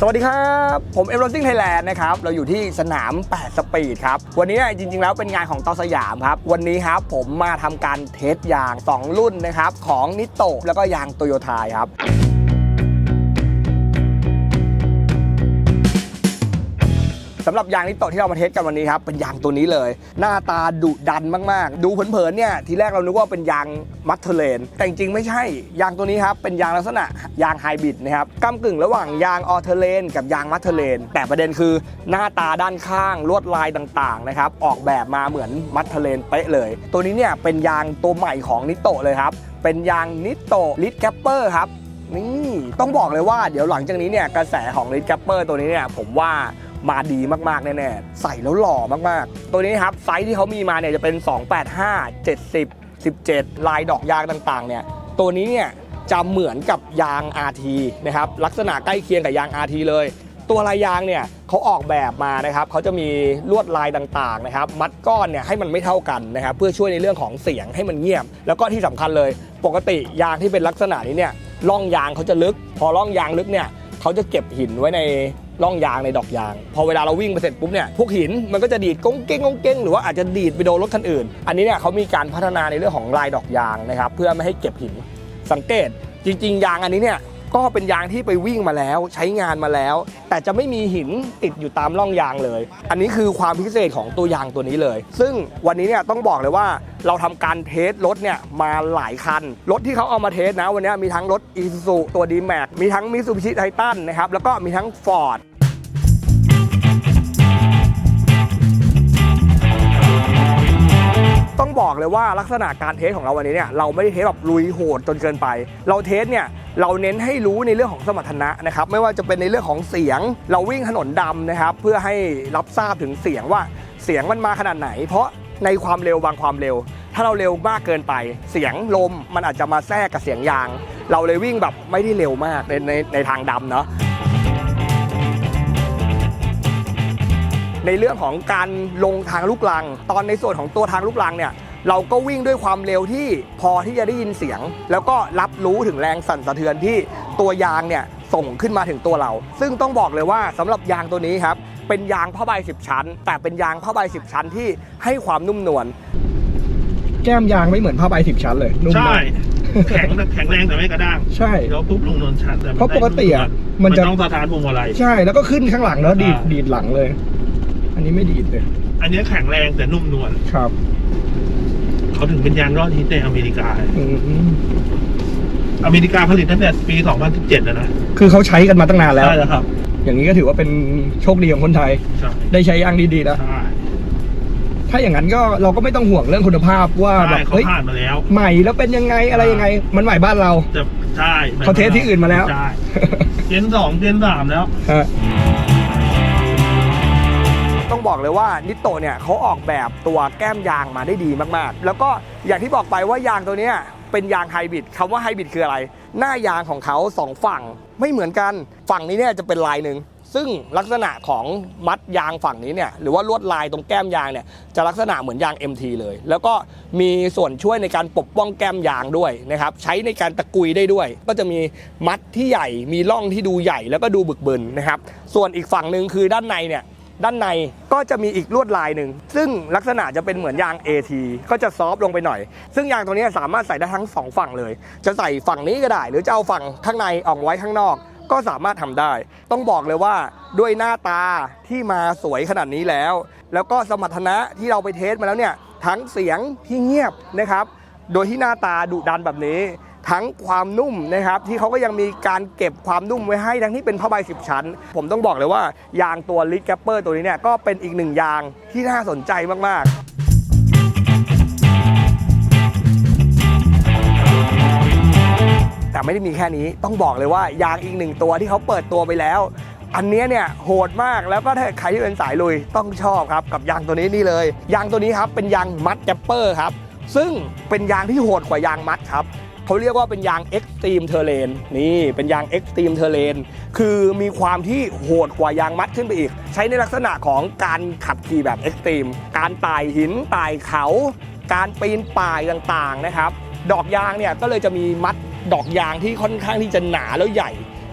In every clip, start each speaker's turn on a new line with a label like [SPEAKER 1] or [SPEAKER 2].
[SPEAKER 1] สวัสดีครับ ผมเอ็มโรซิ่งไทยแลนด์นะครับ เราอยู่ที่สนาม 8 สปีดครับ วันนี้จริง ๆ แล้วเป็นงานของตอสยามครับ วันนี้ครับผมมาทำการเทสยาง 2 รุ่นนะครับ ของนิโตแล้วก็ยางโตโยต้าครับ สำหรับยางนิโตะที่เรามาเทสกันวันนี้ครับเป็นยางตัวนี้เลย หน้าตาดุดันมากๆ ดูเผินๆเนี่ยทีแรกเรานึกว่าเป็นยางมัตเทเลน แต่จริงๆไม่ใช่ยางตัวนี้ครับเป็นยางลักษณะยางไฮบริดนะครับก้ากึ่งระหว่างยางออเทเลน กับยางมัตเทเลน แต่ประเด็นคือหน้าตาด้านข้างลวดลายต่างๆนะครับออกแบบมาเหมือนมัตเทเลนเป๊ะเลย ตัวนี้เนี่ยเป็นยางตัวใหม่ของนิโตะเลยครับเป็นยางนิโตะลิทแกปเปอร์ครับนี่ต้องบอกเลยว่าเดี๋ยวหลังจากนี้เนี่ยกระแสของลิทแกปเปอร์ตัวนี้เนี่ยผมว่า มาดีมากๆ แน่ๆ ใส่แล้วหล่อมากๆ ตัวนี้ครับไซส์ที่เขามีมาเนี่ยจะเป็น 285 70 17 ลายดอกยางต่างๆ เนี่ย ตัวนี้เนี่ยจะเหมือนกับยาง RT นะครับลักษณะใกล้เคียงกับยาง RT เลย ตัวลายยางเนี่ยเขาออกแบบมานะครับเขาจะมีลวดลายต่างๆนะครับมัดก้อนเนี่ยให้มันไม่เท่ากันนะครับเพื่อช่วยในเรื่องของเสียงให้มันเงียบ แล้วก็ที่สำคัญเลย ปกติยางที่เป็นลักษณะนี้เนี่ยร่องยางเขาจะลึก พอร่องยางลึกเนี่ยเขาจะเก็บหินไว้ใน ร่องยางในดอกยาง พอเวลาเราวิ่งไปเสร็จปุ๊บเนี่ยพวกหินมันก็จะดีดก้งเก้งก้งเก้งหรือว่าอาจจะดีดไปโดนรถคันอื่น อันนี้เนี่ยเขามีการพัฒนาในเรื่องของลายดอกยางนะครับเพื่อไม่ให้เก็บหินสังเกตจริง ๆ ยางอันนี้เนี่ย ก็เป็นยางที่ไปวิ่งมาแล้วใช้งานมาแล้ว แต่จะไม่มีหินติดอยู่ตามร่องยางเลย อันนี้คือความพิเศษของตัวยางตัวนี้เลย ซึ่งวันนี้เนี่ยต้องบอกเลยว่าเราทำการเทสรถเนี่ยมาหลายคัน รถที่เขาเอามาเทสนะวันนี้มีทั้งรถ i s u z u ตัว d m a x มีทั้ง Mitsubishi Titan นะครับแล้วก็มีทั้ง Ford ต้องบอกเลยว่าลักษณะการเทสของเราวันนี้เนี่ยเราไม่ได้เทสแบบลุยโหดจนเกินไป เราเทสเนี่ย เราเน้นให้รู้ในเรื่องของสมรรถนะนะครับไม่ว่าจะเป็นในเรื่องของเสียง เราวิ่งถนนดำนะครับเพื่อให้รับทราบถึงเสียงว่าเสียงมันมาขนาดไหน เพราะในความเร็วบางความเร็ว ถ้าเราเร็วมากเกินไป เสียงลมมันอาจจะมาแทรกกับเสียงยาง เราเลยวิ่งแบบไม่ได้เร็วมากในในในทางดำเนาะในเรื่องของการลงทางลูกลัง ตอนในส่วนของตัวทางลูกลังเนี่ย เราก็วิ่งด้วยความเร็วที่พอที่จะได้ยินเสียง แล้วก็รับรู้ถึงแรงสั่นสะเทือนที่ตัวยางเนี่ยส่งขึ้นมาถึงตัวเรา ซึ่งต้องบอกเลยว่าสำหรับยางตัวนี้ครับเป็นยางผ้าใบ10 ชั้น แต่เป็นยางผ้าใบ10 ชั้นที่ให้ความนุ่มนวลแก้มยางไม่เหมือนผ้าใบ10 ชั้นเลยนุ่ม
[SPEAKER 2] ใช่
[SPEAKER 1] มาก
[SPEAKER 2] แข็งแต่แข็งแรงแต่ไม่กระด้าง
[SPEAKER 1] ใช่
[SPEAKER 2] เดี๋ยวปุ๊บลงนนชันแต่มัน
[SPEAKER 1] เพราะปกติอะมั
[SPEAKER 2] มันน
[SPEAKER 1] จะ
[SPEAKER 2] ต้องสถานพวงมาลัย
[SPEAKER 1] ใช่แล้วก็ขึ้นข้างหลังแล้วดีด
[SPEAKER 2] อ่า
[SPEAKER 1] ดีดหลังเลย อันนี้ไม่ดีดเลย
[SPEAKER 2] อันนี้แข็งแรงแต่นุ่มนวล
[SPEAKER 1] ครับ
[SPEAKER 2] เขาถึงเป็นยางยอดฮิตในอเมริกา
[SPEAKER 1] อืม
[SPEAKER 2] อเมริกาผลิตตั้งแต่ปี 2017แล้วนะ
[SPEAKER 1] คือเขาใช้กันมาตั้งนานแล้ว
[SPEAKER 2] ใช่แล้วครับ
[SPEAKER 1] อย่างนี้ก็ถือว่าเป็นโชคดีของคนไทย
[SPEAKER 2] ใช่
[SPEAKER 1] ได้ใช้ยางดีๆนะ
[SPEAKER 2] ใช่
[SPEAKER 1] ถ้าอย่างนั้นก็เราก็ไม่ต้องห่วงเรื่องคุณภาพว่าแบ
[SPEAKER 2] ใช่
[SPEAKER 1] บ
[SPEAKER 2] เขา
[SPEAKER 1] เฮ้ย
[SPEAKER 2] ผ่านมาแล้ว
[SPEAKER 1] ใหม่แล้วเป็นยังไงอะไรยังไง มันใหม่บ้านเรา
[SPEAKER 2] จะใช่
[SPEAKER 1] เขาเทสที่อื่นมาแล้ว
[SPEAKER 2] ใช่เจนสองเจนสามแล้ว
[SPEAKER 1] ต้อง บอกเลยว่านิโตเนี่ยเขาออกแบบตัวแก้มยางมาได้ดีมากๆ แล้วก็อย่างที่บอกไปว่ายางตัวเนี้ยเป็นยางไฮบริดคำว่าไฮบริดคืออะไร หน้ายางของเขาสองฝั่งไม่เหมือนกันฝั่งนี้เนี่ยจะเป็นลายหนึ่งซึ่งลักษณะของมัดยางฝั่งนี้เนี่ยหรือว่าลวดลายตรงแก้มยางเนี่ยจะลักษณะเหมือนยาง MT เลย แล้วก็มีส่วนช่วยในการปกป้องแก้มยางด้วยนะครับใช้ในการตะกุยได้ด้วย ก็จะมีมัดที่ใหญ่มีร่องที่ดูใหญ่แล้วก็ดูบึกบึนนะครับส่วนอีกฝั่งหนึ่งคือด้านในเนี่ย ด้านในก็จะมีอีกลวดลายหนึ่ง ซึ่งลักษณะจะเป็นเหมือนยาง AT ก็จะซอฟต์ลงไปหน่อย ซึ่งยางตัวนี้สามารถใส่ได้ทั้งสองฝั่งเลย จะใส่ฝั่งนี้ก็ได้ หรือจะเอาฝั่งข้างในออกไว้ข้างนอก ก็สามารถทำได้ ต้องบอกเลยว่าด้วยหน้าตาที่มาสวยขนาดนี้แล้ว แล้วก็สมรรถนะที่เราไปเทสมาแล้วเนี่ยทั้งเสียงที่เงียบนะครับโดยที่หน้าตาดุดันแบบนี้ ทั้งความนุ่มนะครับที่เขาก็ยังมีการเก็บความนุ่มไว้ให้ทั้งที่เป็นผ้าใบ10 ชั้น ผมต้องบอกเลยว่ายางตัวลิ d แกปเปอร์ตัวนี้เนี่ยก็เป็นอีกหนึ่งยางที่น่าสนใจมากๆแต่ไม่ได้มีแค่นี้ต้องบอกเลยว่ายางอีกหนึ่งตัวที่เขาเปิดตัวไปแล้ว อันเนี้ยเนี่ยโหดมากแล้วก็ถ้าใครที่เป็นสายลุยต้องชอบครับกับยางตัวนี้นี่เลย ยางตัวนี้ครับเป็นยางมัดแกปเปอร์ครับซึ่งเป็นยางที่โหดกว่ายางมัดครับ เขาเรียกว่าเป็นยาง Extreme Terrain นี่เป็นยาง Extreme Terrain คือมีความที่โหดกว่ายางมัดขึ้นไปอีก ใช้ในลักษณะของการขับขี่แบบ Extreme การไต่หินไต่เขา การปีนป่ายต่างๆนะครับ ดอกยางเนี่ยก็เลยจะมีมัดดอกยางที่ค่อนข้างที่จะหนาแล้วใหญ่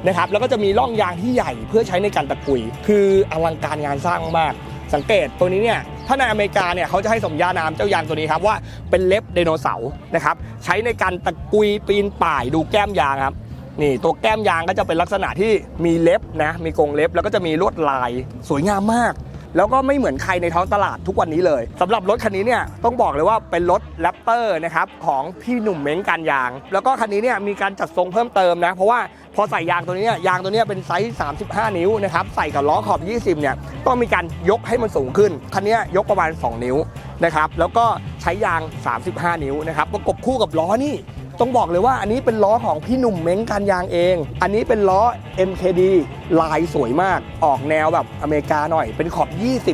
[SPEAKER 1] นะครับแล้วก็จะมีร่องยางที่ใหญ่เพื่อใช้ในการตะกุย คืออลังการงานสร้างมาก สังเกตตัวนี้เนี่ยถ้าในอเมริกาเนี่ยเขาจะให้สมญานามเจ้ายางตัวนี้ครับว่าเป็นเล็บไดโนเสาร์นะครับใช้ในการตะกุยปีนป่ายดูแก้มยางครับนี่ตัวแก้มยางก็จะเป็นลักษณะที่มีเล็บนะมีกรงเล็บแล้วก็จะมีลวดลายสวยงามมาก แล้วก็ไม่เหมือนใครในท้องตลาดทุกวันนี้เลยสำหรับรถคันนี้เนี่ยต้องบอกเลยว่าเป็นรถแรปเตอร์นะครับของพี่หนุ่มเม้งการยาง แล้วก็คันนี้เนี่ยมีการจัดทรงเพิ่มเติมนะเพราะว่าพอใส่ยางตัวนี้เนี่ยยางตัวนี้เป็นไซส์ 35 นิ้วนะครับใส่กับล้อขอบ 20เนี่ย ต้องมีการยกให้มันสูงขึ้น คันนี้ยกประมาณ 2 นิ้วนะครับ แล้วก็ใช้ยาง 35 นิ้วนะครับ ประกบคู่กับล้อนี่ต้องบอกเลยว่าอันนี้เป็นล้อของพี่หนุ่มเม้งการยางเอง อันนี้เป็นล้อ MKD ลายสวยมาก ออกแนวแบบอเมริกาหน่อย เป็นขอบ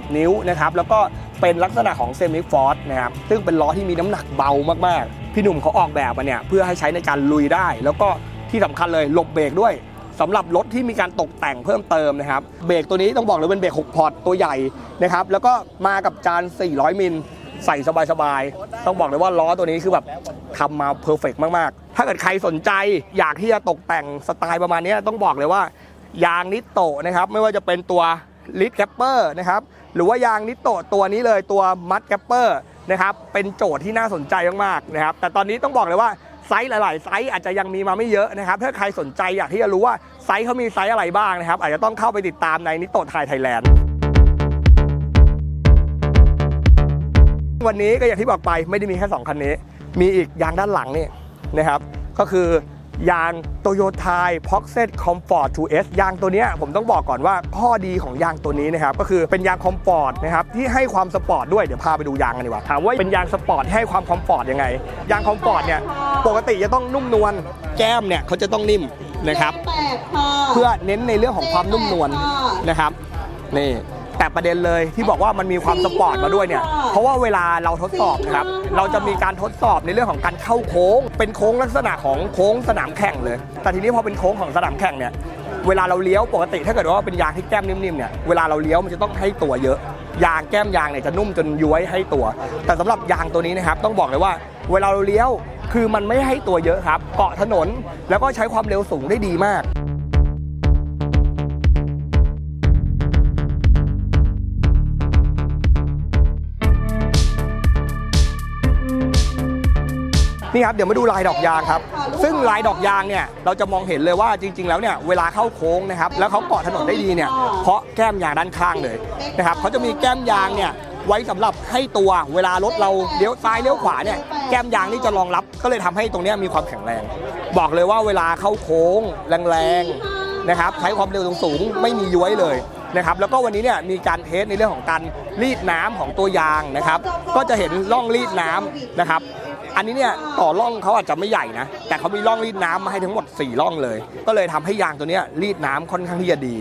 [SPEAKER 1] 20 นิ้วนะครับ แล้วก็เป็นลักษณะของเซมิฟอร์ดนะครับ ซึ่งเป็นล้อที่มีน้ำหนักเบามากๆ พี่หนุ่มเขาออกแบบมาเนี่ยเพื่อให้ใช้ในการลุยได้ แล้วก็ที่สำคัญเลยหลบเบรกด้วย สำหรับรถที่มีการตกแต่งเพิ่มเติมนะครับ เบรกตัวนี้ต้องบอกเลยเป็นเบรก6พอร์ตตัวใหญ่นะครับ แล้วก็มากับจาน 400 มิลใส่สบายๆ ต้องบอกเลยว่าล้อตัวนี้คือแบบทำมาเพอร์เฟกมากๆ ถ้าเกิดใครสนใจอยากที่จะตกแต่งสไตล์ประมาณนี้ต้องบอกเลยว่ายางนิโตะนะครับ ไม่ว่าจะเป็นตัวลิดแกปเปอร์นะครับ หรือว่ายางนิโตะตัวนี้เลยตัวมัดแกปเปอร์นะครับ เป็นโจทย์ที่น่าสนใจมากๆนะครับ แต่ตอนนี้ต้องบอกเลยว่า ไซส์หลาย ๆ ไซส์อาจจะยังมีมาไม่เยอะนะครับ ถ้าใครสนใจอยากที่จะรู้ว่าไซส์เขามีไซส์อะไรบ้างนะครับ อาจจะต้องเข้าไปติดตามในนิโตไทยไทยแลนด์วันนี้ก็อย่างที่บอกไปไม่ได้มีแค่ 2 คันนี้ มีอีกยางด้านหลังนี่นะครับ ก็คือ ยาง Toyota p o x e t Comfort 2S ยางตัวเนี้ยผมต้องบอกก่อนว่าข้อดีของยางตัวนี้นะครับก็คือเป็นยางคอมฟอร์ตนะครับที่ให้ความสปอร์ตด้วยเดี๋ยวพาไปดูยางกันดีกว่าถามว่าเป็นยางสปอร์ตให้ความคอมฟอร์ตยังไง ยางคอมฟอร์ตเนี่ยปกติจะต้องนุ่มนวลแก้มเนี่ยเขาจะต้องนิ่มนะครับเพื่อเน้นในเรื่องของความนุ่มนวลนะครับนี่ แต่ประเด็นเลยที่บอกว่ามันมีความสปอร์ตมาด้วยเนี่ย เพราะว่าเวลาเราทดสอบนะครับ เราจะมีการทดสอบในเรื่องของการเข้าโค้ง เป็นโค้งลักษณะของโค้งสนามแข่งเลย แต่ทีนี้พอเป็นโค้งของสนามแข่งเนี่ย เวลาเราเลี้ยวปกติถ้าเกิดว่าเป็นยางที่แก้มนิ่มๆเนี่ย เวลาเราเลี้ยวมันจะต้องให้ตัวเยอะ ยางแก้มยางเนี่ยจะนุ่มจนย้วยให้ตัว แต่สำหรับยางตัวนี้นะครับต้องบอกเลยว่า เวลาเราเลี้ยวคือมันไม่ให้ตัวเยอะครับ เกาะถนนแล้วก็ใช้ความเร็วสูงได้ดีมาก นี่ครับเดี๋ยวมาดูลายดอกยางครับ ซึ่งลายดอกยางเนี่ยเราจะมองเห็นเลยว่าจริง ๆ แล้วเนี่ยเวลาเข้าโค้งนะครับแล้วเขาเกาะถนนได้ดีเนี่ยเพราะแก้มยางด้านข้างเลยนะครับเขาจะมีแก้มยางเนี่ยไว้สำหรับให้ตัวเวลารถเราเลี้ยวซ้ายเลี้ยวขวาเนี่ยแก้มยางนี่จะรองรับ ก็เลยทำให้ตรงนี้มีความแข็งแรง บอกเลยว่าเวลาเข้าโค้งแรงๆนะครับใช้ความเร็วสูงๆไม่มีย้วยเลยนะครับแล้วก็วันนี้เนี่ยมีการเทสในเรื่องของการรีดน้ำของตัวยางนะครับ ก็จะเห็นร่องรีดน้ำนะครับ อันนี้เนี่ยต่อร่องเขาอาจจะไม่ใหญ่นะ แต่เขามีร่องรีดน้ำมาให้ทั้งหมด 4 ร่องเลย ก็เลยทำให้ยางตัวนี้รีดน้ำค่อนข้างที่จะดี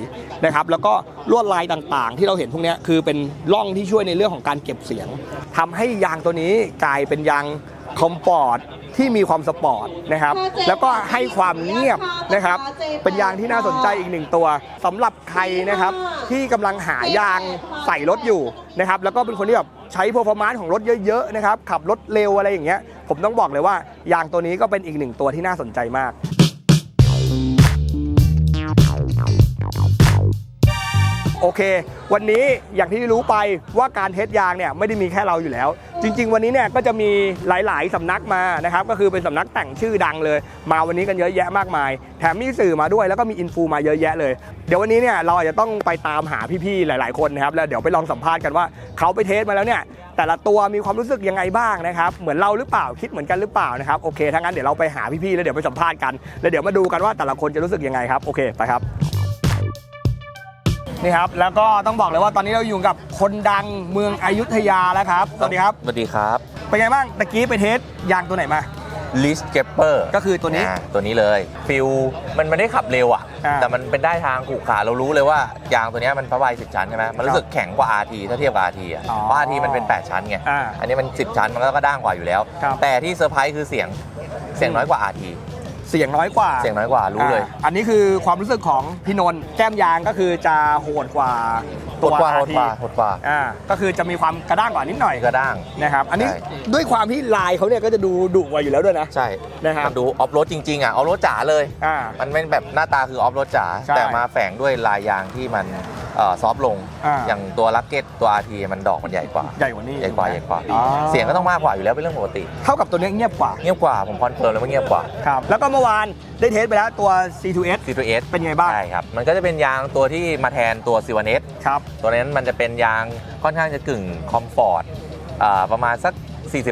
[SPEAKER 1] นะครับ แล้วก็ลวดลายต่างๆ ที่เราเห็นพวกนี้คือเป็นร่องที่ช่วยในเรื่องของการเก็บเสียงทำให้ยางตัวนี้กลายเป็นยางคอมปอร์ต ที่มีความสปอร์ตนะครับ แล้วก็ให้ความเงียบนะครับ เป็นยางที่น่าสนใจอีกหนึ่งตัวสำหรับใครนะครับที่กำลังหายางใส่รถอยู่นะครับ แล้วก็เป็นคนที่แบบใช้ performance ของรถเยอะๆนะครับ ขับรถเร็วอะไรอย่างเงี้ย ผมต้องบอกเลยว่ายางตัวนี้ก็เป็นอีกหนึ่งตัวที่น่าสนใจมาก เค วันนี้อย่างที่รู้ไปว่าการเทสยางเนี่ยไม่ได้มีแค่เราอยู่แล้ว จริง ๆ วันนี้เนี่ยก็จะมีหลาย ๆสำนักมานะครับก็คือเป็นสำนักแต่งชื่อดังเลย มาวันนี้กันเยอะแยะมากมาย แถมมีสื่อมาด้วยแล้วก็มีอินฟูมาเยอะแยะเลย เดี๋ยววันนี้เนี่ยเราอาจจะต้องไปตามหาพี่ๆหลาย ๆคนนะครับแล้วเดี๋ยวไปลองสัมภาษณ์กันว่าเขาไปเทสมาแล้วเนี่ยแต่ละตัวมีความรู้สึกยังไงบ้างนะครับเหมือนเราหรือเปล่าคิดเหมือนกันหรือเปล่านะครับโอเคถ้างั้นเดี๋ยวเราไปหาพี่ๆแล้วเดี๋ยวไปสัมภาษณ์กันแล้วเดี๋ยวมาดูกันว่าแต่ละคนจะรู้สึกยังไงครับโอเคไปครับ นี่ครับ แล้วก็ต้องบอกเลยว่าตอนนี้เราอยู่กับคนดังเมืองอยุธยาแล้วครับ สวัสดีครับ
[SPEAKER 3] สวัสดีครับ
[SPEAKER 1] เป็นไงบ้างตะกี้ไปเทสยางตัวไหนมา
[SPEAKER 3] ลิสเกปเปอร์
[SPEAKER 1] ก็คือตัวนี้
[SPEAKER 3] ตัวนี้เลยฟิลมันไม่ได้ขับเร็วอะ
[SPEAKER 1] อ่า
[SPEAKER 3] แต่มันเป็นได้ทางขู่ขาเรารู้เลยว่ายางตัวเนี้ยมันพระบาย10ชั้นใช่ไหมมันรู้สึกแข็งกว่า RT ถ้าเทียบกับ RT อะ
[SPEAKER 1] อ๋อ
[SPEAKER 3] เพราะ RT มันเป็น 8 ชั้นไง
[SPEAKER 1] อ่า
[SPEAKER 3] อันนี้มัน 10 ชั้นมันก็ด้างกว่าอยู่แล้ว
[SPEAKER 1] ครับ
[SPEAKER 3] แต่ที่เซอร์ไพรส์คือเสียงเสียงน้อยกว่า RT
[SPEAKER 1] เสียงน้อยกว่า
[SPEAKER 3] เสียงน้อยกว่ารู้เลย
[SPEAKER 1] อ่าอันนี้คือความรู้สึกของพี่นนท์แก้มยางก็คือจะโหดกว่า
[SPEAKER 3] ห
[SPEAKER 1] ตั
[SPEAKER 3] ด
[SPEAKER 1] ว
[SPEAKER 3] กว่าหด
[SPEAKER 1] RT
[SPEAKER 3] กว่าหดกว่า
[SPEAKER 1] อ่าก็คือจะมีความกระด้างกว่านิดหน่อย
[SPEAKER 3] กระด้าง
[SPEAKER 1] นะครับ อันนี้
[SPEAKER 3] ใช่
[SPEAKER 1] ด้วยความที่ลายเขาเนี่ยก็จะดูดุกว่าอยู่แล้วด้วยนะ
[SPEAKER 3] ใช่
[SPEAKER 1] นะครับ
[SPEAKER 3] มันดูออฟโรดจริงๆอะออฟโรดจ๋าเลย
[SPEAKER 1] อ่า
[SPEAKER 3] มันเป็นแบบหน้าตาคือออฟโรดจ๋า
[SPEAKER 1] ใช่
[SPEAKER 3] แต่มาแฝงด้วยลายยางที่มัน ซอฟลง
[SPEAKER 1] อ่า
[SPEAKER 3] อย่างตัวลักเก็ตตัว RT มันดอกมันใหญ่กว่า
[SPEAKER 1] ใหญ่กว่านี้
[SPEAKER 3] ใหญ่กว่าใหญ่กว่า
[SPEAKER 1] อ๋อ
[SPEAKER 3] เสียงก็ต้องมากกว่าอยู่แล้วเป็นเรื่องปกติ
[SPEAKER 1] เท่ากับตัวเนี้ยเงียบกว่า
[SPEAKER 3] เงียบกว่าผมคอนเฟิร์มเลยว่าเงียบกว่า
[SPEAKER 1] ครับแล้วก็เมื่อวานได้เทสไปแล้วตัว C2S
[SPEAKER 3] C2S
[SPEAKER 1] เป็นไงบ้าง
[SPEAKER 3] ใช่ครับ มันก็จะเป็นยางตัวที่มาแทนตัว c 1 s
[SPEAKER 1] ครับ
[SPEAKER 3] ตัวนั้นมันจะเป็นยางค่อนข้างจะกึ่งคอมฟอร์ตประมาณสัก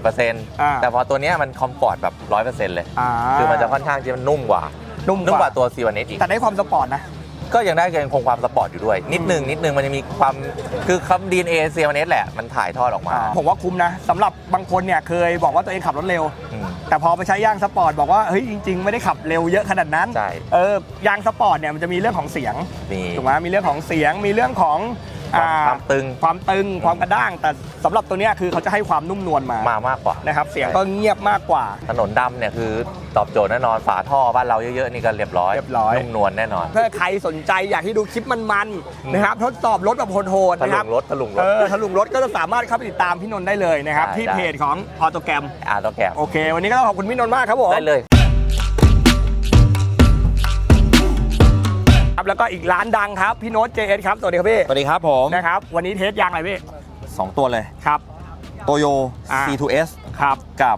[SPEAKER 3] 40%แต่พอตัวเนี้ยมันคอมฟอร์ตแบบ 100%เลย
[SPEAKER 1] อ่า
[SPEAKER 3] คือมันจะค่อนข้างจะนุ่มกว่า
[SPEAKER 1] นุ่ม
[SPEAKER 3] นุ่ม
[SPEAKER 1] ก
[SPEAKER 3] ก
[SPEAKER 1] ว่า
[SPEAKER 3] ว่าตัว c 1 s อีก
[SPEAKER 1] แต่ได้ความสปอร์ตนะ
[SPEAKER 3] ก็ยังได้ยังคงความสปอร์ตอยู่ด้วย นิดนึงนิดนึงมันจะมีความคือคำ DNA c 1 s แหละ มันถ่ายทอดออกมา
[SPEAKER 1] ผมว่าคุ้มนะสำหรับบางคนเนี่ยเคยบอกว่าตัวเองขับรถเร็ว
[SPEAKER 3] อืม
[SPEAKER 1] แต่พอไปใช้ยางสปอร์ตบอกว่าเฮ้ยจริง ๆ ไม่ได้ขับเร็วเยอะขนาดนั้น
[SPEAKER 3] ใช่
[SPEAKER 1] เออยางสปอร์ตเนี่ยมันจะมีเรื่องของเสียง
[SPEAKER 3] มี
[SPEAKER 1] ถูกไหมมีเรื่องของเสียง มีเรื่องของ
[SPEAKER 3] ความ
[SPEAKER 1] อ่า
[SPEAKER 3] ความตึง
[SPEAKER 1] ความตึงความกระด้าง แต่สำหรับตัวเนี้ยคือเขาจะให้ความนุ่มนวลมามา
[SPEAKER 3] มากกว่า
[SPEAKER 1] นะครับเสียงก็เงียบมากกว่า
[SPEAKER 3] ถนนดำเนี่ยคือตอบโจทย์แน่นอนฝาท่อบ้านเราเยอะๆนี่ก็เรียบร้อย
[SPEAKER 1] เรียบร้อย
[SPEAKER 3] นุ่มนวลแน่นอน
[SPEAKER 1] ถ้าใครสนใจอยากที่ดูคลิปมัน
[SPEAKER 3] อืม
[SPEAKER 1] ๆนะครับทดสอบรถแบบโหดๆ
[SPEAKER 3] ถ
[SPEAKER 1] นะค
[SPEAKER 3] ลุ
[SPEAKER 1] รับ
[SPEAKER 3] งรถถลุงร
[SPEAKER 1] เอ
[SPEAKER 3] ถ
[SPEAKER 1] อถลุงรถก็จะสามารถเข้าไปติดตามพี่นนท์ได้เลยนะครับ
[SPEAKER 3] ได้
[SPEAKER 1] ที่
[SPEAKER 3] ได้
[SPEAKER 1] เพจของออโตแกรม
[SPEAKER 3] อ่าตัวแกม
[SPEAKER 1] โอเค วันนี้ก็ต้องขอบคุณพี่นนท์มากครับผม
[SPEAKER 3] ได้เลย
[SPEAKER 1] แล้วก็อีกร้านดังครับ พี่โน้ต JS ครับ สวัสดีครับพี่
[SPEAKER 4] สวัสดีครับผม
[SPEAKER 1] นะครับ วันนี้เทสยางอะไรพี่
[SPEAKER 4] 2ตัวเลย
[SPEAKER 1] ครับ
[SPEAKER 4] โตโย
[SPEAKER 1] อ่า
[SPEAKER 4] C2S
[SPEAKER 1] ครับ
[SPEAKER 4] กับ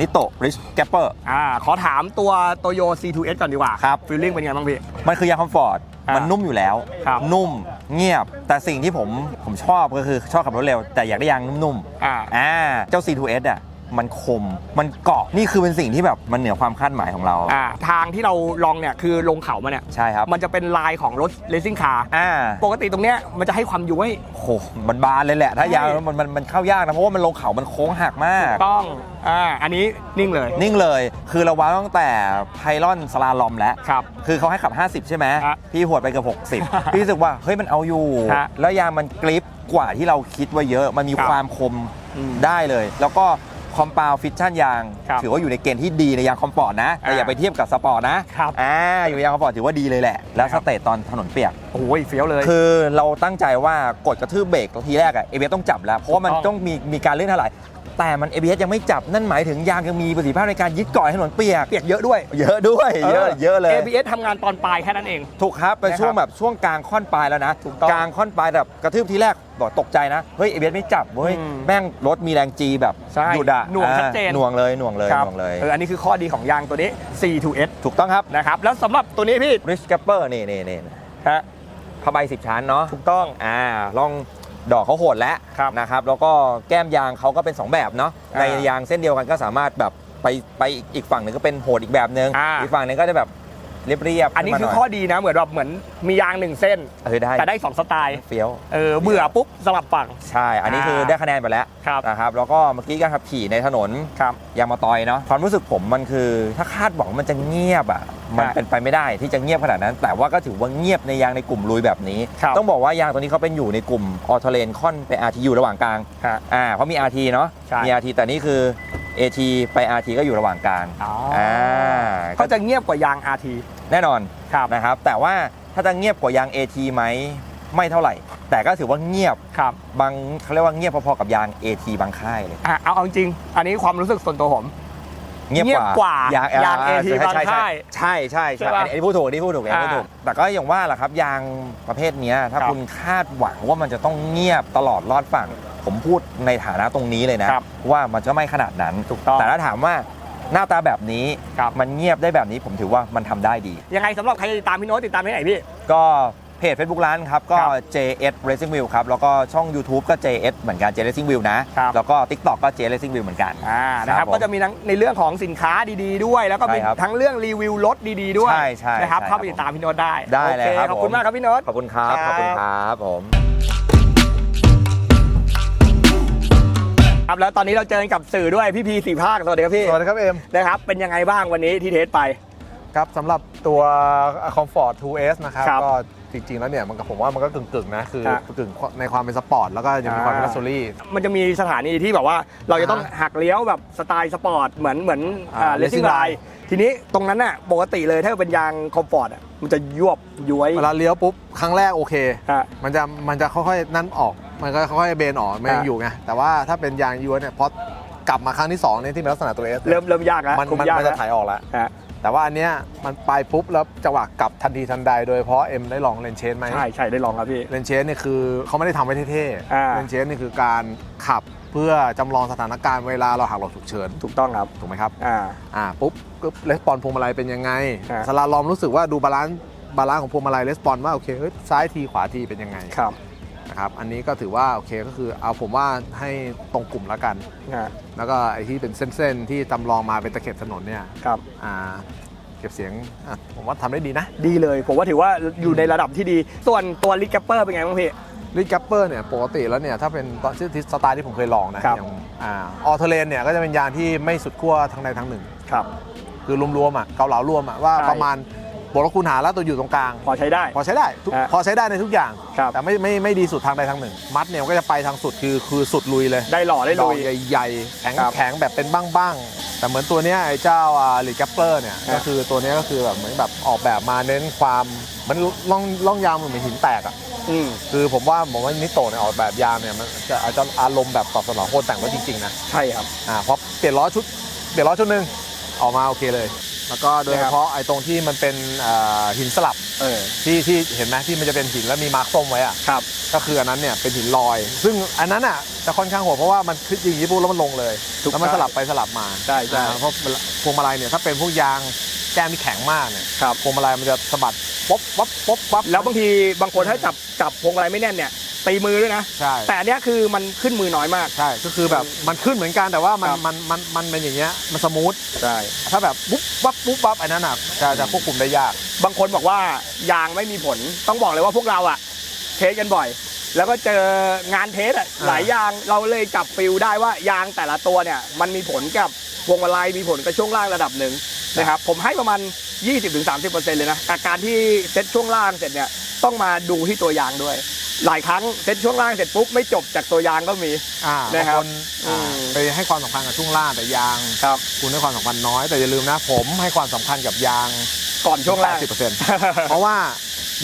[SPEAKER 4] นิโต Rich Gapper
[SPEAKER 1] อ่าขอถามตัวโตโย C2S ก่อนดีกว่า
[SPEAKER 4] ครับ
[SPEAKER 1] ฟีลลิ่งเป็นไงบ้างพี่
[SPEAKER 4] มันคือยางคอมฟอร์ต
[SPEAKER 1] อ่ามั
[SPEAKER 4] มันนุ่มอยู่แล้ว
[SPEAKER 1] ครับ
[SPEAKER 4] นุ่มเงียบ แต่สิ่งที่ผมผมชอบก็คือชอบขับรถเร็ว แต่อยากได้ยางนุ่ม
[SPEAKER 1] อ่า
[SPEAKER 4] ๆ อ่า เจ้า C2S อะ มันคม มันเกาะนี่คือเป็นสิ่งที่แบบมันเหนือความคาดหมายของเรา
[SPEAKER 1] อ่าทางที่เราลองเนี่ยคือลงเขามาเนี่ย
[SPEAKER 4] ใช่ครับ
[SPEAKER 1] มันจะเป็นลายของรถเลสซิ่งคาร์
[SPEAKER 4] อ่า
[SPEAKER 1] ปกติตรงเนี้ยมันจะให้ความย้วย
[SPEAKER 4] โหมันบานเลยแหละ ถ้ายาง
[SPEAKER 1] ใช่
[SPEAKER 4] มันมันมันเข้ายากนะ เพราะว่ามันลงเขา มันโค้งหักมาก
[SPEAKER 1] ต้องอ่าอันนี้นิ่งเลย
[SPEAKER 4] นิ่งเลย คือเราว้าวตั้งแต่ไพลอนสลาลอมแล้ว
[SPEAKER 1] ครับ
[SPEAKER 4] คือเขาให้ขับ 50 ใช่ไหม
[SPEAKER 1] ฮะ
[SPEAKER 4] พี่หวดไปเกือบ60 พี่รู้สึกว่า เฮ้ย มันเอาอยู่
[SPEAKER 1] ฮะ
[SPEAKER 4] แล้วยางมันกริปกว่าที่เราคิดว่าเยอะ มันมี
[SPEAKER 1] ครับ
[SPEAKER 4] ความคม
[SPEAKER 1] อืม
[SPEAKER 4] ได้เลย แล้วก็ค อม u าวฟิชชั่นยาง
[SPEAKER 1] ครับ
[SPEAKER 4] ถือว่าอยู่ในเกณฑ์ที่ดีในยางคอมฟอร์ตนะ แต่
[SPEAKER 1] อ่า
[SPEAKER 4] อย่าไปเทียบกับสปอร์ตนะครับอ่าอยู่ในยางคอมฟอร์ตถือว่าดีเลยแหละ แล้ว
[SPEAKER 1] ครั
[SPEAKER 4] ส
[SPEAKER 1] บ
[SPEAKER 4] เตตตอนถนนเปียก
[SPEAKER 1] โอ้ยเฟี้ยวเลย
[SPEAKER 4] คือเราตั้งใจว่ากดกระทืบเบรกทีแรกอะเอเต้องจับแล้ว เพราะว่ามัน
[SPEAKER 1] ถูกต้อง
[SPEAKER 4] ต้องมีมีการเลื่อนเท่าไหร่ แต่มัน ABS ยังไม่จับนั่นหมายถึงยางยังมีประสิทธิภาพในการยึดเกาะให้ถนนเปียก
[SPEAKER 1] เปียกเยอะด้วย
[SPEAKER 4] เยอะด้วยเยอะเยอะเลย
[SPEAKER 1] ABS ทำงานตอนปลายแค่นั้นเอง
[SPEAKER 4] ถูกครับเป็น
[SPEAKER 1] นะครับ
[SPEAKER 4] ช่วงแบบช่วงกลางค่อนปลายแล้วนะ
[SPEAKER 1] ถูกต้อง
[SPEAKER 4] กลางค่อนปลายแบบกระทืบทีแรกบอกตกใจนะเฮ้ยเอเบไม่จับเว้ย
[SPEAKER 1] อืม
[SPEAKER 4] แม่งรถมีแรงจีแบบ
[SPEAKER 1] ใช่
[SPEAKER 4] หยุดอะ
[SPEAKER 1] หน่วง
[SPEAKER 4] อ่า
[SPEAKER 1] ชัดเจน
[SPEAKER 4] หน่วงเลยหน่วงเลย
[SPEAKER 1] ครับ
[SPEAKER 4] หน่วงเลย
[SPEAKER 1] เอออันนี้คือข้อดีของยางตัวนี้ C2S
[SPEAKER 4] ถูกต้องครับ
[SPEAKER 1] นะครับแล้วสำหรับตัวนี้พี่
[SPEAKER 4] Rich g a p p e r นี่นี่นี่
[SPEAKER 1] ฮะ
[SPEAKER 4] ผ้าใบสิบชั้นเนาะ
[SPEAKER 1] ถูกต้อง
[SPEAKER 4] อ่าลอง ดอกเขาโหดแล้ว
[SPEAKER 1] ครับ
[SPEAKER 4] นะครับแล้วก็แก้มยางเขาก็เป็น 2 แบบเนาะ
[SPEAKER 1] อ่า
[SPEAKER 4] ในยางเส้นเดียวกันก็สามารถแบบไปไปอีกฝั่งหนึ่งก็เป็นโหดอีกแบบนึง
[SPEAKER 1] อ่า
[SPEAKER 4] อีกฝั่งหนึงก็จะแบบ เรียบเรียบๆ
[SPEAKER 1] อันนี้คือ
[SPEAKER 4] ขึ้มาหย
[SPEAKER 1] ข้อดีนะเหมือนแบบเหมือนมียางหนึ่งเส้น
[SPEAKER 4] เออได้
[SPEAKER 1] แต่ได้สองสไตล์
[SPEAKER 4] เฟี้ยว
[SPEAKER 1] เออเบื่อปุ๊บสลับฝั่ง
[SPEAKER 4] ใช่ อันนี้คือ
[SPEAKER 1] อ่า
[SPEAKER 4] ได้คะแนนไปแล้ว
[SPEAKER 1] ครับ
[SPEAKER 4] นะครับแล้วก็เมื่อกี้การขับขี่ในถนน
[SPEAKER 1] ครับ
[SPEAKER 4] ยางมาตอยเนาะความรู้สึกผมมันคือ ถ้าคาดหวังมันจะเงียบอะมัน
[SPEAKER 1] ฮะ
[SPEAKER 4] เป็นไปไม่ได้ที่จะเงียบขนาดนั้น แต่ว่าก็ถือว่าเงียบในยางในกลุ่มลุยแบบนี้
[SPEAKER 1] ครับ
[SPEAKER 4] ต้องบอกว่ายางตัวนี้เขาเป็นอยู่ในกลุ่มออโตเลนค่อนไป RT อยู่ระหว่างกลาง
[SPEAKER 1] ฮะ
[SPEAKER 4] อ่าเพราะมี RT เนาะ
[SPEAKER 1] ใช่
[SPEAKER 4] มี RT แต่นี่คือ AT ไป RT ก็อยู่ระหว่างกลาง
[SPEAKER 1] อ๋ออ่
[SPEAKER 4] อ่า
[SPEAKER 1] ก็จะเงียบกว่ายาง RT
[SPEAKER 4] แน่นอน
[SPEAKER 1] ครับ
[SPEAKER 4] นะครับ แต่ว่าถ้าจะเงียบกว่ายาง AT ไหมไม่เท่าไหร่ แต่ก็ถือว่าเงียบ
[SPEAKER 1] ครับ
[SPEAKER 4] บางเขาเรียกว่าเงียบพอๆกับยาง AT บางค่ายเลย
[SPEAKER 1] อะเอาเอาจริงอันนี้ความรู้สึกส่วนตัวผม
[SPEAKER 4] เงียบ
[SPEAKER 1] เงียบกว่ายา
[SPEAKER 4] ง
[SPEAKER 1] ยาง AT
[SPEAKER 4] ใช่
[SPEAKER 1] บาง
[SPEAKER 4] ใช่
[SPEAKER 1] ค่าย
[SPEAKER 4] ใช่ใช่
[SPEAKER 1] ใช่
[SPEAKER 4] ใช่
[SPEAKER 1] ปะ
[SPEAKER 4] อันนี้อันนี้พูดถูกอันนี้พูดถูกอันนี้พูดถูก
[SPEAKER 1] อ่า
[SPEAKER 4] แต่ก็อย่างว่าแหละครับยางประเภทเนี้ยถ้า
[SPEAKER 1] ครับ
[SPEAKER 4] คุณคาดหวังว่ามันจะต้องเงียบตลอดรอดฝั่ง ผมพูดในฐานะตรงนี้เลยนะ
[SPEAKER 1] ครับ
[SPEAKER 4] ว่ามันจะไม่ขนาดนั้น
[SPEAKER 1] ถูกต้อง
[SPEAKER 4] แต่ถ้าถามว่าหน้าตาแบบนี้
[SPEAKER 1] ครับ
[SPEAKER 4] มันเงียบได้แบบนี้ผมถือว่ามันทำได้ดี
[SPEAKER 1] ยังไงสำหรับใครจะติดตามพี่โน้ตติดตามที่ไหนพี่
[SPEAKER 4] ก็เพจ Facebook ร้านครับ ก็
[SPEAKER 1] ครับ
[SPEAKER 4] JS Racing Wheel ครับ แล้วก็ช่อง YouTube ก็ JS เหมือนกัน JS Racing Wheel นะ
[SPEAKER 1] ครับ
[SPEAKER 4] แล้วก็ TikTok ก็ JS Racing Wheel เหมือนกัน
[SPEAKER 1] อ่านะครับ
[SPEAKER 4] ผม
[SPEAKER 1] ก็จะมีทั้งในเรื่องของสินค้าดีๆ ด้วย แล้วก็มี
[SPEAKER 4] ใช่ครับ
[SPEAKER 1] ทั้งเรื่องรีวิวรถดีๆ ด้วย
[SPEAKER 4] ใช่ใช่
[SPEAKER 1] นะครับ
[SPEAKER 4] ใช่
[SPEAKER 1] เข้าไปติดตามพี่โน้ตได้
[SPEAKER 4] ได้เลย
[SPEAKER 1] โอ
[SPEAKER 4] ครับ
[SPEAKER 1] ขอบคุณ
[SPEAKER 4] ผม
[SPEAKER 1] มากครับพี่โน้ต
[SPEAKER 4] ขอบคุณครับ
[SPEAKER 1] ครับ
[SPEAKER 4] ขอบคุณครับผม
[SPEAKER 1] ครับแล้วตอนนี้เราเจอกับสื่อด้วยพี่พีสี่ภาคสวัสดีครับพี่
[SPEAKER 2] สวัสดีครับเอ็ม
[SPEAKER 1] นะครับเป็นยังไงบ้างวันนี้ที่เทสไป
[SPEAKER 2] ครับสำหรับตัว Comfort 2S นะครับ
[SPEAKER 1] ครับ
[SPEAKER 2] ก็
[SPEAKER 5] จริง ๆ แล้วเนี่ยมันก็ผมว่ามันก็กึ่งๆนะคือ
[SPEAKER 1] ฮะ
[SPEAKER 5] กึ่งในความเป็นสปอร์ตแล้วก็ยังมีความเป็นลักชัวรี่
[SPEAKER 1] มันจะมีสถานีที่แบบว่าเราจะต้อง
[SPEAKER 5] อ่า
[SPEAKER 1] หักเลี้ยวแบบสไตล์สปอร์ตเหมือนเหมือน
[SPEAKER 5] อ่า
[SPEAKER 1] เลสซิ่ง
[SPEAKER 5] racing
[SPEAKER 1] ไล
[SPEAKER 5] line
[SPEAKER 1] น์ทีนี้ตรงนั้นน่ะปกติเลยถ้าเป็นยางคอมฟอร์ตอะมันจะยวบย้วย
[SPEAKER 5] เวลาเลี้ยวปุ๊บ ครั้งแรกโอเค
[SPEAKER 1] ฮะ
[SPEAKER 5] มันจะมันจะค่อยๆนั่นออก มันก็ค่อยๆเบนออกไม่ยังอยู่ไงแต่ว่าถ้าเป็นยางย้วนเนี่ยพอกลับมาครั้งที่2เนี่ยที่เป็นลักษณะตัวเอส
[SPEAKER 1] เริ่มเริ่มยากแล้ว
[SPEAKER 5] มันมันจะถ่ายออกแล้วแต่ว่าอันเนี้ยมันไปปุ๊บแล้วจังหวะกลับทันทีทันใดโดยเฉพาะเอ็มได้ลองเลนเชนไหม
[SPEAKER 1] ใช่ใช่ได้ลองครับพี่
[SPEAKER 5] เลนเชนนี่คือเขาไม่ได้ทำไว้เท่ๆเลนเชนนี่คือการขับเพื่อจำลองสถานการณ์เวลาเราหักหลบฉุกเฉิน
[SPEAKER 1] ถูกต้องครับ
[SPEAKER 5] ถูกไหมครับ
[SPEAKER 1] อ่า
[SPEAKER 5] อ่าปุ๊บก็เลสปอนพวงมาลัยเป็นยังไงสลาลอมรู้สึกว่าดูบาลานซ์บาลานซ์ของพวงมาลัยเลสปอนว่าโอเคเฮ้ยซ้ายทีขวาทีเป็นยังไง
[SPEAKER 1] ครับ
[SPEAKER 5] นะครับอันนี้ก็ถือว่าโอเคก็คือเอาผมว่าให้ตรงกลุ่มแล้วกัน
[SPEAKER 1] ฮะ
[SPEAKER 5] แล้วก็ไอ้ที่เป็นเส้นๆที่จำลองมาเป็นตะเข็บถนนเนี่ย
[SPEAKER 1] ครับ
[SPEAKER 5] อ่าเก็บเสียงอะผมว่าทำได้ดีนะ
[SPEAKER 1] ดีเลย ผมว่าถือว่าอยู่ในระดับที่ดี ส่วนตัวลิกแกปเปอร์เป็นไงบ้างพี่
[SPEAKER 5] ลิกัปเปอร์เนี่ยปกติแล้วเนี่ยถ้าเป็นตอนที่สไตล์ที่ผมเคยลองนะครับ อย่างอ่าออเทเลนเนี่ยก็จะเป็นยางที่ไม่สุดขั้วทางใดทางหนึ่ง
[SPEAKER 1] ครับ
[SPEAKER 5] คือรวมๆอะเกาเหลารวมอะว่า
[SPEAKER 1] ใช่
[SPEAKER 5] ประมาณบ วกลบคูณหารแล้วตัวอยู่ตรงกลาง
[SPEAKER 1] พอใช้ได้
[SPEAKER 5] พอใช้ได้ทุก
[SPEAKER 1] ฮะ
[SPEAKER 5] พอใช้ได้ในทุกอย่าง
[SPEAKER 1] ครับ
[SPEAKER 5] แต่ไม่ไม่ไม่ดีสุดทางใดทางหนึ่ง มัดเนี่ยมันก็จะไปทางสุดคือคือสุดลุยเลย
[SPEAKER 1] ได้หล่อได้
[SPEAKER 5] ด
[SPEAKER 1] ลุ
[SPEAKER 5] อก
[SPEAKER 1] ย
[SPEAKER 5] ใหญ่ๆแข็ง
[SPEAKER 1] ครับ
[SPEAKER 5] แข็งแบบเป็นบ้างๆ แต่เหมือนตัวเนี้ยไอ้เจ้าลิกัปเปอร์เนี่ย
[SPEAKER 1] ฮะ
[SPEAKER 5] ก็คือตัวเนี้ยก็คือแบบเหมือนแบบออกแบบมาเน้นความเหมันล่องล่องยางมันเหมือนหินแตกอะ
[SPEAKER 1] อืม
[SPEAKER 5] คือผมว่าผมว่านิโตะเนี่ยออกแบบยางเนี่ยมันจะอาจจะอารมณ์แบบตอบสนองคนแต่งรถจริงๆนะ
[SPEAKER 1] ใช่ครับ
[SPEAKER 5] อ่าเพราะเปลี่ยนล้อชุดเปลี่ยนล้อชุดหนึ่งออกมาโอเคเลย แล้วก็โดย
[SPEAKER 1] นะค
[SPEAKER 5] เฉ
[SPEAKER 1] รับ
[SPEAKER 5] พาะไอ้ตรงที่มันเป็นอ่าหินสลับ
[SPEAKER 1] เออ
[SPEAKER 5] ที่ที่เห็นไหมที่มันจะเป็นหินแล้วมีมาร์คส้มไว้อะ
[SPEAKER 1] ครับ
[SPEAKER 5] ก็คืออันนั้นเนี่ยเป็นหินลอย ซึ่งอันนั้นอะจะค่อนข้างโหดเพราะว่ามันขึ้นยิงญี่ปุ่นแล้วมันลงเลย
[SPEAKER 1] ถูก
[SPEAKER 5] แล้วมัน
[SPEAKER 1] ต้อง
[SPEAKER 5] สลับไปสลับมา
[SPEAKER 1] ใช่ใช่
[SPEAKER 5] อ่าเพราะพวงมาลัยเนี่ยถ้าเป็นพวกยางแก้มที่แข็งมากเนี่ย
[SPEAKER 1] ครับ
[SPEAKER 5] พวงมาลัยมันจะสะบัดป๊บป๊บป๊บป๊บ
[SPEAKER 1] แล้วบางทีบางคนถ้าจับจับพวงมาลัยไม่แน่นเนี่ย ตีมือด้วยนะ
[SPEAKER 5] ใช่
[SPEAKER 1] แต่อันเนี้ยคือมันขึ้นมือน้อยมาก
[SPEAKER 5] ใช่ ก็คือแบบมันขึ้นเหมือนกันแต่ว่ามัน
[SPEAKER 1] ครับ
[SPEAKER 5] มันมันมันเป็นอย่างเงี้ยมันสมูท
[SPEAKER 1] ใช่
[SPEAKER 5] ถ้าแบบปุ๊บปั๊บปุ๊บปั๊บไอ้นั่นอะจะจะควบคุมได้ยาก
[SPEAKER 1] บางคนบอกว่ายางไม่มีผลต้องบอกเลยว่าพวกเราอะเทสกันบ่อย แล้วก็เจองานเทสอะ
[SPEAKER 5] อ่า
[SPEAKER 1] หลายยางเราเลยจับฟิลได้ว่ายางแต่ละตัวเนี่ย มันมีผลกับพวงมาลัยมีผลกับช่วงล่างระดับหนึ่งนะครับผมให้ประมาณ 20-30%เลยนะกับการที่เซ็ตช่วงล่างเสร็จเนี่ยต้องมาดูที่ตัวยางด้วย หลายครั้งเซ็ตช่วงล่างเสร็จปุ๊บไม่จบจากตัวยางก็มี
[SPEAKER 5] อ่า
[SPEAKER 1] นะครับ
[SPEAKER 5] บางคนอ่า
[SPEAKER 1] อืม
[SPEAKER 5] ไปให้ความสำคัญกับช่วงล่างแต่ยาง
[SPEAKER 1] ครับ
[SPEAKER 5] คุณให้ความสำคัญน้อย แต่อย่าลืมนะผมให้ความสำคัญกับยาง
[SPEAKER 1] ก่อนช่วงล่าง
[SPEAKER 5] 80%เพราะว่า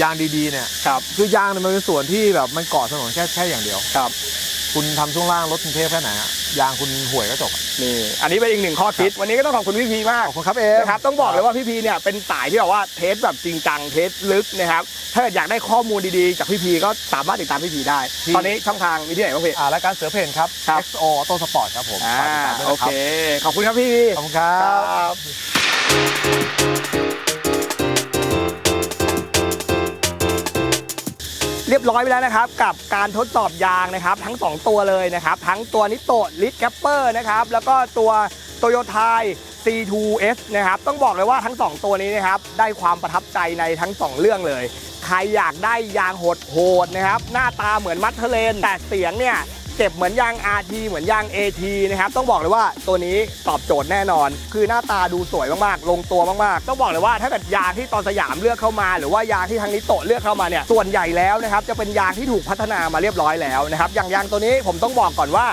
[SPEAKER 5] ยางดีๆเนี่ย
[SPEAKER 1] ครับ
[SPEAKER 5] คือยางเนี่ยมันเป็นส่วนที่แบบมันเกาะถนนแค่แค่อย่างเดียว
[SPEAKER 1] ครับ
[SPEAKER 5] คุณทำช่วงล่างรถกรุงเทพแค่ไหนอะ ยางคุณห่วยก็จบอะ
[SPEAKER 1] นี่ อันนี้เป็นอีกหนึ่งข้อคิด วันนี้ก็ต้องขอบคุณพี่พีมาก
[SPEAKER 5] ขอบคุณครับเอม
[SPEAKER 1] นะครับ ต้องบอกเลยว่าพี่พีเนี่ยเป็นสายที่แบบว่าเทสแบบจริงจังเทสลึกนะครับ ถ้าเกิดอยากได้ข้อมูลดีๆ จากพี่พีก็สามารถติดตามพี่พีได้
[SPEAKER 5] ที่
[SPEAKER 1] ตอนนี้ช่องทางมีที่ไหนบ้างพี่
[SPEAKER 5] อ่ารายการเสือเพนครับ
[SPEAKER 1] ครับ
[SPEAKER 5] XO Auto Sport ครับผม
[SPEAKER 1] อ่า
[SPEAKER 5] ฝากติดตามด้วย
[SPEAKER 1] โอ
[SPEAKER 5] นะครั
[SPEAKER 1] เค
[SPEAKER 5] บ
[SPEAKER 1] ขอบคุณครับพี่พี
[SPEAKER 5] ขอบคุณครับ
[SPEAKER 1] เรียบร้อยไปแล้วนะครับ กับการทดสอบยางนะครับ ทั้ง 2 ตัวเลยนะครับ ทั้งตัวนิโตลิทแกปเปอร์นะครับ แล้วก็ตัวโตโยไท C2S นะครับต้องบอกเลยว่าทั้ง 2 ตัวนี้นะครับได้ความประทับใจในทั้ง 2 เรื่องเลย ใครอยากได้ยางโหดๆนะครับ หน้าตาเหมือนมัทเทเลน แต่เสียงเนี่ย เจ็บเหมือนยาง RT เหมือนยาง AT นะครับ ต้องบอกเลยว่าตัวนี้ตอบโจทย์แน่นอน คือหน้าตาดูสวยมากๆ ลงตัวมากๆ ต้องบอกเลยว่าถ้าเกิดยางที่ตอนสยามเลือกเข้ามา หรือว่ายางที่ทางนิโตะเลือกเข้ามาเนี่ย ส่วนใหญ่แล้วนะครับ จะเป็นยางที่ถูกพัฒนามาเรียบร้อยแล้วนะครับ อย่างยางตัวนี้ผมต้องบอกก่อนว่า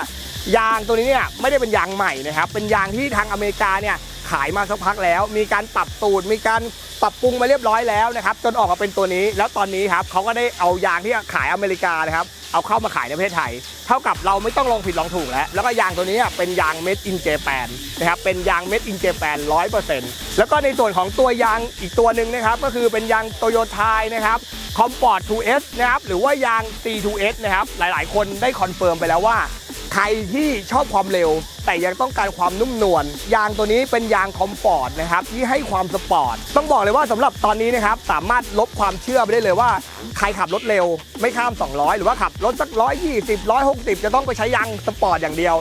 [SPEAKER 1] ยางตัวนี้เนี่ยไม่ได้เป็นยางใหม่นะครับ เป็นยางที่ทางอเมริกาเนี่ยขายมาสักพักแล้ว มีการปรับสูตรมีการปรับปรุงมาเรียบร้อยแล้วนะครับ จนออกมาเป็นตัวนี้ แล้วตอนนี้ครับเขาก็ได้เอายางที่ขายอเมริกานะครับ เอาเข้ามาขายในประเทศไทย เท่ากับเราไม่ต้องลองผิดลองถูกแล้ว แล้วก็ยางตัวนี้เป็นยางเม็ดอินเจแปนนะครับเป็นยางเม็ดอินเจแปนร้อยเปอร์เซ็นต์แล้วก็ในส่วนของตัวยางอีกตัวหนึ่งนะครับก็คือเป็นยางโตโยทายนะครับคอมปอร์ต 2S นะครับหรือว่ายาง C2S นะครับหลายๆ คนได้คอนเฟิร์มไปแล้วว่า ใครที่ชอบความเร็ว แต่ยังต้องการความนุ่มนวลยางตัวนี้เป็นยางคอมฟอร์ตนะครับที่ให้ความสปอร์ตต้องบอกเลยว่าสำหรับตอนนี้นะครับสามารถลบความเชื่อไปได้เลยว่า ใครขับรถเร็ว ไม่ข้าม 200 หรือว่าขับรถสัก120 160จะต้องไปใช้ยางสปอร์ตอย่างเดียว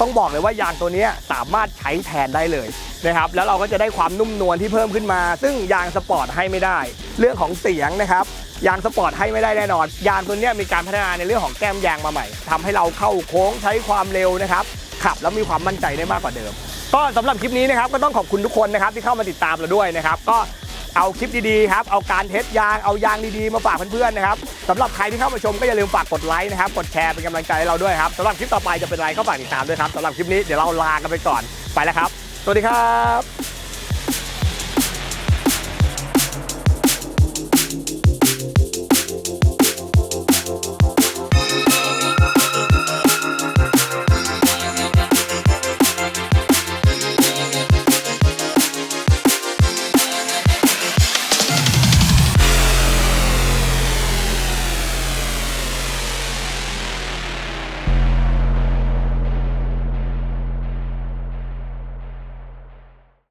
[SPEAKER 1] ต้องบอกเลยว่ายางตัวนี้สามารถใช้แทนได้เลยนะครับแล้วเราก็จะได้ความนุ่มนวลที่เพิ่มขึ้นมา ซึ่งยางสปอร์ตให้ไม่ได้ เรื่องของเสียงนะครับ ยางสปอร์ตให้ไม่ได้แน่นอน ยางตัวเนี้ยมีการพัฒนาในเรื่องของแก้มยางมาใหม่ทำให้เราเข้าโค้งใช้ความเร็วนะครับ ขับแล้วมีความมั่นใจได้มากกว่าเดิม ก็สำหรับคลิปนี้นะครับก็ต้องขอบคุณทุกคนนะครับที่เข้ามาติดตามเราด้วยนะครับก็เอาคลิปดีๆครับ เอาการเทสยาง เอายางดีๆ มาฝากเพื่อนๆนะครับสำหรับใครที่เข้ามาชมก็อย่าลืมฝากกดไลค์นะครับ กดแชร์เป็นกำลังใจให้เราด้วยครับสำหรับคลิปต่อไปจะเป็นอะไรก็ฝากติดตามด้วยครับสำหรับคลิปนี้เดี๋ยวเราลากันไปก่อน ไปแล้วครับ สวัสดีครับ